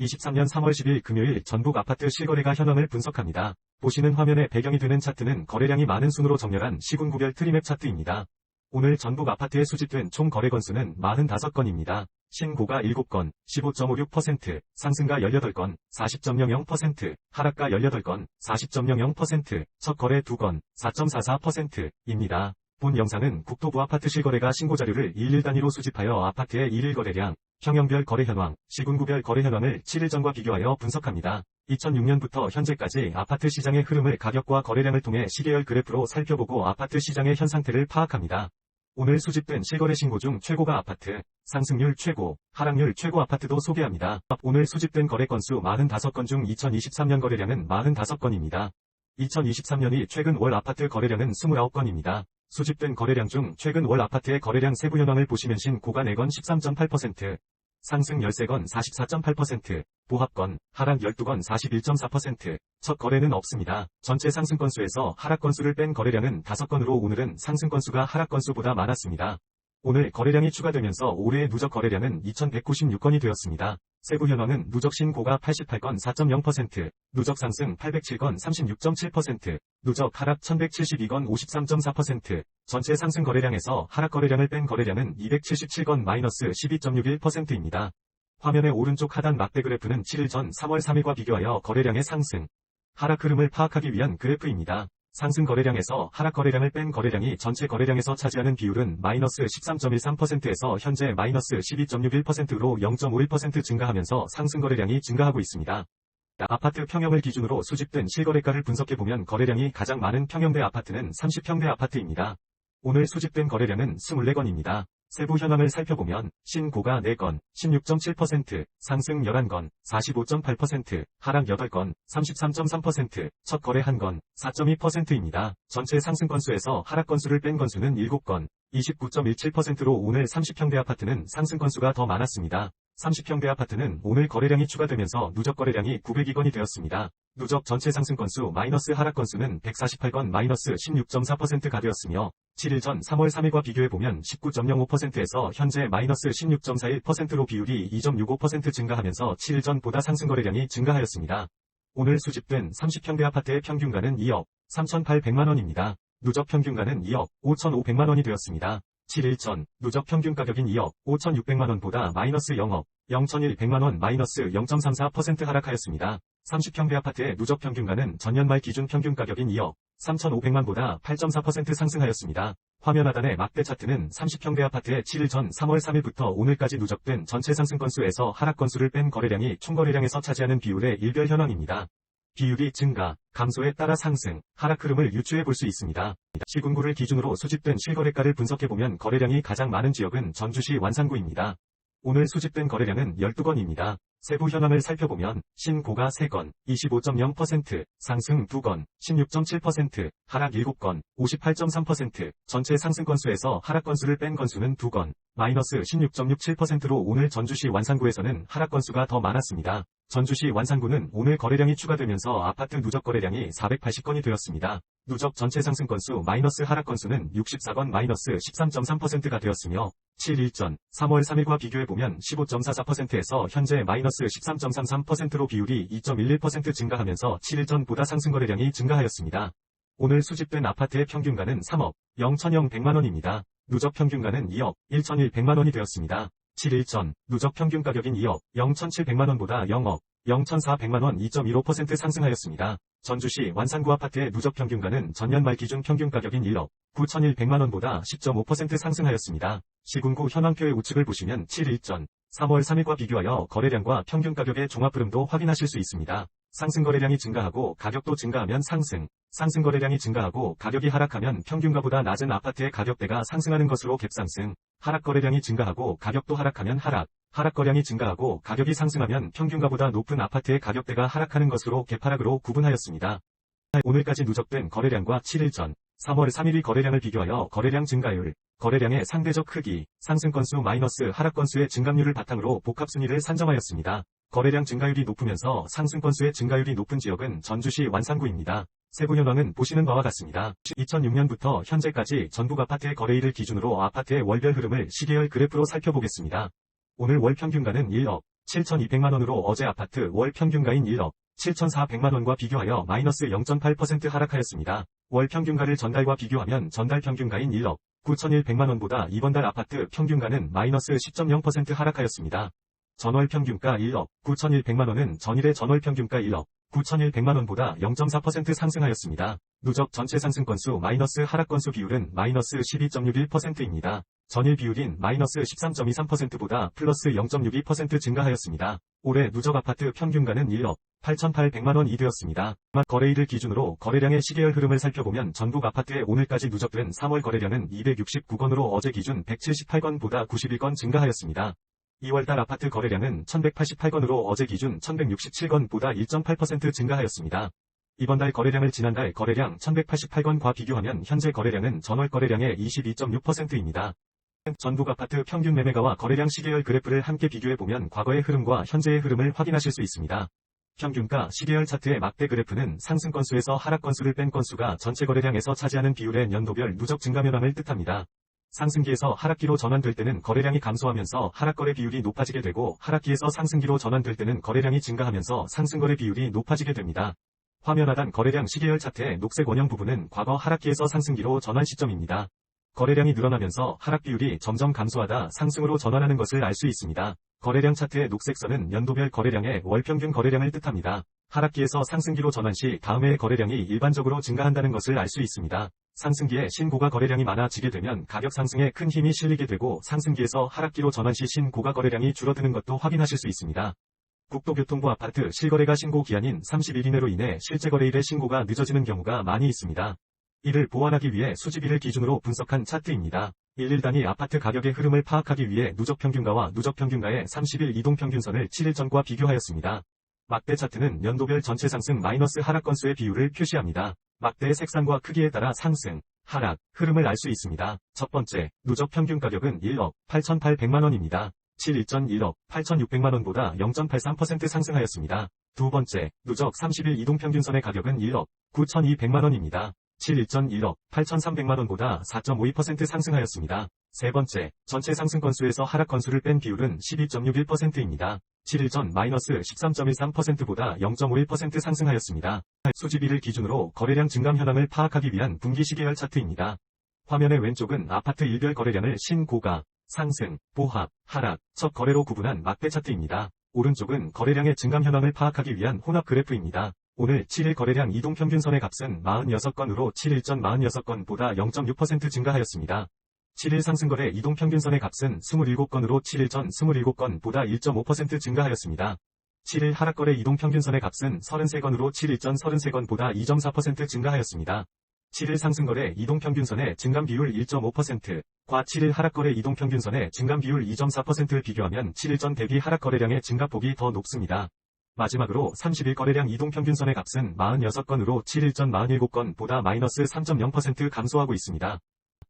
2023년 3월 10일 금요일 전북 아파트 실거래가 현황을 분석합니다. 보시는 화면에 배경이 되는 차트는 거래량이 많은 순으로 정렬한 시군구별 트리맵 차트입니다. 오늘 전북 아파트에 수집된 총 거래 건수는 45건입니다. 신고가 7건, 15.56%, 상승가 18건, 40.00%, 하락가 18건, 40.00%, 첫 거래 2건, 4.44%입니다. 본 영상은 국토부 아파트 실거래가 신고자료를 일일 단위로 수집하여 아파트의 일일 거래량, 평형별 거래 현황, 시군구별 거래 현황을 7일 전과 비교하여 분석합니다. 2006년부터 현재까지 아파트 시장의 흐름을 가격과 거래량을 통해 시계열 그래프로 살펴보고 아파트 시장의 현 상태를 파악합니다. 오늘 수집된 실거래 신고 중 최고가 아파트, 상승률 최고, 하락률 최고 아파트도 소개합니다. 오늘 수집된 거래 건수 45건 중 2023년 거래량은 45건입니다. 2023년이 최근 월 아파트 거래량은 29건입니다. 수집된 거래량 중 최근 월 아파트의 거래량 세부 현황을 보시면 신고가 4건 13.8%, 상승 13건 44.8%, 보합건, 하락 12건 41.4%, 첫 거래는 없습니다. 전체 상승 건수에서 하락 건수를 뺀 거래량은 5건으로 오늘은 상승 건수가 하락 건수보다 많았습니다. 오늘 거래량이 추가되면서 올해의 누적 거래량은 2196건이 되었습니다. 세부 현황은 누적 신고가 88건 4.0%, 누적 상승 807건 36.7%, 누적 하락 1172건 53.4%, 전체 상승 거래량에서 하락 거래량을 뺀 거래량은 277건 마이너스 12.61%입니다. 화면의 오른쪽 하단 막대 그래프는 7일 전 3월 3일과 비교하여 거래량의 상승, 하락 흐름을 파악하기 위한 그래프입니다. 상승 거래량에서 하락 거래량을 뺀 거래량이 전체 거래량에서 차지하는 비율은 마이너스 13.13%에서 현재 마이너스 12.61%로 0.51% 증가하면서 상승 거래량이 증가하고 있습니다. 아파트 평형을 기준으로 수집된 실거래가를 분석해보면 거래량이 가장 많은 평형대 아파트는 30평대 아파트입니다. 오늘 수집된 거래량은 24건입니다. 세부 현황을 살펴보면 신고가 4건, 16.7%, 상승 11건, 45.8%, 하락 8건, 33.3%, 첫 거래 1건, 4.2%입니다. 전체 상승 건수에서 하락 건수를 뺀 건수는 7건, 29.17%로 오늘 30평대 아파트는 상승 건수가 더 많았습니다. 30평대 아파트는 오늘 거래량이 추가되면서 누적 거래량이 902건이 되었습니다. 누적 전체 상승 건수 마이너스 하락 건수는 148건 마이너스 16.4%가 되었으며 7일 전 3월 3일과 비교해보면 19.05%에서 현재 마이너스 16.41%로 비율이 2.65% 증가하면서 7일 전보다 상승 거래량이 증가하였습니다. 오늘 수집된 30평대 아파트의 평균가는 2억 3,800만원입니다. 누적 평균가는 2억 5,500만원이 되었습니다. 7일 전 누적 평균 가격인 2억 5,600만원보다 마이너스 0억 0,100만원 마이너스 0.34% 하락하였습니다. 30평대 아파트의 누적 평균가는 전년 말 기준 평균 가격인 2억 3,500만보다 8.4% 상승하였습니다. 화면 하단의 막대 차트는 30평대 아파트의 7일 전 3월 3일부터 오늘까지 누적된 전체 상승 건수에서 하락 건수를 뺀 거래량이 총 거래량에서 차지하는 비율의 일별 현황입니다. 비율이 증가, 감소에 따라 상승, 하락 흐름을 유추해 볼 수 있습니다. 시군구를 기준으로 수집된 실거래가를 분석해보면 거래량이 가장 많은 지역은 전주시 완산구입니다. 오늘 수집된 거래량은 12건입니다. 세부 현황을 살펴보면 신고가 3건, 25.0%, 상승 2건, 16.7%, 하락 7건, 58.3%, 전체 상승 건수에서 하락 건수를 뺀 건수는 2건, 마이너스 16.67%로 오늘 전주시 완산구에서는 하락 건수가 더 많았습니다. 전주시 완산구는 오늘 거래량이 추가되면서 아파트 누적 거래량이 480건이 되었습니다. 누적 전체 상승 건수 마이너스 하락 건수는 64건 마이너스 13.3%가 되었으며 7일 전 3월 3일과 비교해보면 15.44%에서 현재 마이너스 13.33%로 비율이 2.11% 증가하면서 7일 전보다 상승 거래량이 증가하였습니다. 오늘 수집된 아파트의 평균가는 3억 0천영 100만원입니다. 누적 평균가는 2억 1,100만원이 되었습니다. 7일 전 누적 평균 가격인 2억 0,700만원보다 0억 0,400만원 2.15% 상승하였습니다. 전주시 완산구 아파트의 누적 평균가는 전년 말 기준 평균 가격인 1억 9,100만원보다 10.5% 상승하였습니다. 시군구 현황표의 우측을 보시면 7일 전 3월 3일과 비교하여 거래량과 평균 가격의 종합 흐름도 확인하실 수 있습니다. 상승 거래량이 증가하고 가격도 증가하면 상승, 상승 거래량이 증가하고 가격이 하락하면 평균가보다 낮은 아파트의 가격대가 상승하는 것으로 갭상승, 하락 거래량이 증가하고 가격도 하락하면 하락, 하락 거량이 증가하고 가격이 상승하면 평균가보다 높은 아파트의 가격대가 하락하는 것으로 개파락으로 구분하였습니다. 오늘까지 누적된 거래량과 7일 전 3월 3일의 거래량을 비교하여 거래량 증가율, 거래량의 상대적 크기, 상승 건수 마이너스 하락 건수의 증감률을 바탕으로 복합 순위를 산정하였습니다. 거래량 증가율이 높으면서 상승 건수의 증가율이 높은 지역은 전주시 완산구입니다. 세부 현황은 보시는 바와 같습니다. 2006년부터 현재까지 전국 아파트의 거래일을 기준으로 아파트의 월별 흐름을 시계열 그래프로 살펴보겠습니다. 오늘 월 평균가는 1억 7,200만원으로 어제 아파트 월 평균가인 1억 7,400만원과 비교하여 마이너스 0.8% 하락하였습니다. 월 평균가를 전달과 비교하면 전달 평균가인 1억 9,100만원보다 이번 달 아파트 평균가는 마이너스 10.0% 하락하였습니다. 전월 평균가 1억 9,100만원은 전일의 전월 평균가 1억 9,100만원보다 0.4% 상승하였습니다. 누적 전체 상승 건수 마이너스 하락 건수 비율은 마이너스 12.61%입니다. 전일 비율인 마이너스 13.23%보다 플러스 0.62% 증가하였습니다. 올해 누적 아파트 평균가는 1억 8,800만원이 되었습니다. 거래일을 기준으로 거래량의 시계열 흐름을 살펴보면 전국 아파트의 오늘까지 누적된 3월 거래량은 269건으로 어제 기준 178건보다 91건 증가하였습니다. 2월달 아파트 거래량은 1188건으로 어제 기준 1167건보다 1.8% 증가하였습니다. 이번 달 거래량을 지난달 거래량 1188건과 비교하면 현재 거래량은 전월 거래량의 22.6%입니다. 전국 아파트 평균 매매가와 거래량 시계열 그래프를 함께 비교해보면 과거의 흐름과 현재의 흐름을 확인하실 수 있습니다. 평균가 시계열 차트의 막대 그래프는 상승 건수에서 하락 건수를 뺀 건수가 전체 거래량에서 차지하는 비율의 연도별 누적 증가 면함을 뜻합니다. 상승기에서 하락기로 전환될 때는 거래량이 감소하면서 하락거래 비율이 높아지게 되고 하락기에서 상승기로 전환될 때는 거래량이 증가하면서 상승거래 비율이 높아지게 됩니다. 화면 하단 거래량 시계열 차트의 녹색 원형 부분은 과거 하락기에서 상승기로 전환 시점입니다. 거래량이 늘어나면서 하락 비율이 점점 감소하다 상승으로 전환하는 것을 알 수 있습니다. 거래량 차트의 녹색선은 연도별 거래량의 월평균 거래량을 뜻합니다. 하락기에서 상승기로 전환 시 다음 해의 거래량이 일반적으로 증가한다는 것을 알 수 있습니다. 상승기에 신고가 거래량이 많아지게 되면 가격 상승에 큰 힘이 실리게 되고 상승기에서 하락기로 전환 시 신고가 거래량이 줄어드는 것도 확인하실 수 있습니다. 국토교통부 아파트 실거래가 신고 기한인 30일 이내로 인해 실제 거래일의 신고가 늦어지는 경우가 많이 있습니다. 이를 보완하기 위해 수집일을 기준으로 분석한 차트입니다. 1일 단위 아파트 가격의 흐름을 파악하기 위해 누적 평균가와 누적 평균가의 30일 이동 평균선을 7일 전과 비교하였습니다. 막대 차트는 연도별 전체 상승 마이너스 하락 건수의 비율을 표시합니다. 막대의 색상과 크기에 따라 상승, 하락, 흐름을 알 수 있습니다. 첫 번째, 누적 평균 가격은 1억 8,800만원입니다. 7일 전 1억 8,600만원보다 0.83% 상승하였습니다. 두 번째, 누적 30일 이동평균선의 가격은 1억 9,200만원입니다. 7일 전 1억 8,300만원보다 4.52% 상승하였습니다. 세 번째, 전체 상승 건수에서 하락 건수를 뺀 비율은 12.61%입니다. 7일 전 마이너스 13.13%보다 0.51% 상승하였습니다. 수집일을 기준으로 거래량 증감 현황을 파악하기 위한 분기 시계열 차트입니다. 화면의 왼쪽은 아파트 일별 거래량을 신고가, 상승, 보합, 하락, 첫 거래로 구분한 막대 차트입니다. 오른쪽은 거래량의 증감 현황을 파악하기 위한 혼합 그래프입니다. 오늘 7일 거래량 이동평균선의 값은 46건으로 7일 전 46건보다 0.6% 증가하였습니다. 7일 상승거래 이동평균선의 값은 27건으로 7일 전 27건보다 1.5% 증가하였습니다. 7일 하락거래 이동평균선의 값은 33건으로 7일 전 33건보다 2.4% 증가하였습니다. 7일 상승거래 이동평균선의 증감 비율 1.5%과 7일 하락거래 이동평균선의 증감 비율 2.4%를 비교하면 7일 전 대비 하락거래량의 증가폭이 더 높습니다. 마지막으로 30일 거래량 이동평균선의 값은 46건으로 7일 전 47건보다 마이너스 3.0% 감소하고 있습니다.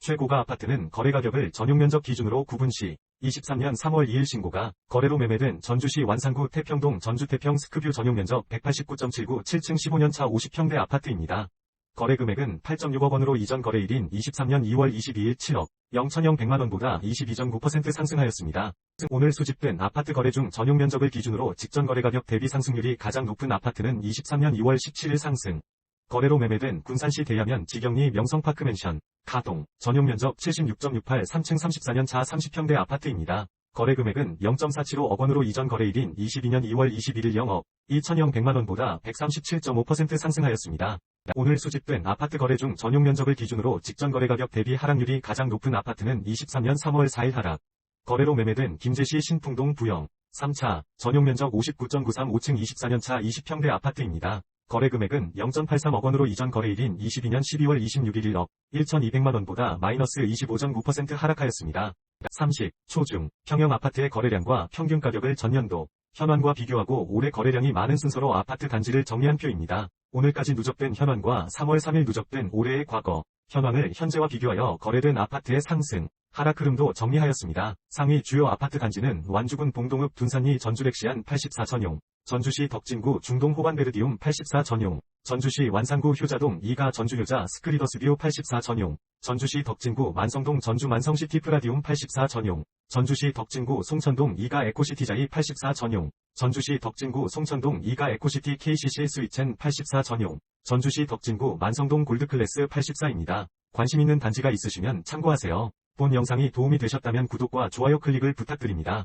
최고가 아파트는 거래 가격을 전용 면적 기준으로 구분 시 23년 3월 2일 신고가 거래로 매매된 전주시 완산구 태평동 전주태평 스크뷰 전용 면적 189.79 7층 15년차 50평대 아파트입니다. 거래 금액은 8.6억 원으로 이전 거래일인 23년 2월 22일 7억 0천영 100만 원보다 22.9% 상승하였습니다. 오늘 수집된 아파트 거래 중 전용 면적을 기준으로 직전 거래 가격 대비 상승률이 가장 높은 아파트는 23년 2월 17일 상승. 거래로 매매된 군산시 대야면 지경리 명성파크 맨션, 가동, 전용 면적 76.68 3층 34년 차 30평대 아파트입니다. 거래 금액은 0.475억 원으로 이전 거래일인 22년 2월 21일 0억 1천영 100만원보다 137.5% 상승하였습니다. 오늘 수집된 아파트 거래 중 전용 면적을 기준으로 직전 거래 가격 대비 하락률이 가장 높은 아파트는 23년 3월 4일 하락. 거래로 매매된 김제시 신풍동 부영 3차 전용 면적 59.93 5층 24년차 20평대 아파트입니다. 거래 금액은 0.83억 원으로 이전 거래일인 22년 12월 26일 1억 1,200만 원보다 마이너스 25.9% 하락하였습니다. 30. 초중, 평형 아파트의 거래량과 평균 가격을 전년도, 현황과 비교하고 올해 거래량이 많은 순서로 아파트 단지를 정리한 표입니다. 오늘까지 누적된 현황과 3월 3일 누적된 올해의 과거, 현황을 현재와 비교하여 거래된 아파트의 상승, 하락 흐름도 정리하였습니다. 상위 주요 아파트 단지는 완주군 봉동읍 둔산리 전주렉시안 84전용, 전주시 덕진구 중동 호반베르디움 84 전용, 전주시 완산구 효자동 2가 전주효자 스크리더스뷰 84 전용, 전주시 덕진구 만성동 전주 만성시티 프라디움 84 전용, 전주시 덕진구 송천동 2가 에코시티자이 84 전용, 전주시 덕진구 송천동 2가 에코시티 KCC 스위첸 84 전용, 전주시 덕진구 만성동 골드클래스 84입니다. 관심 있는 단지가 있으시면 참고하세요. 본 영상이 도움이 되셨다면 구독과 좋아요 클릭을 부탁드립니다.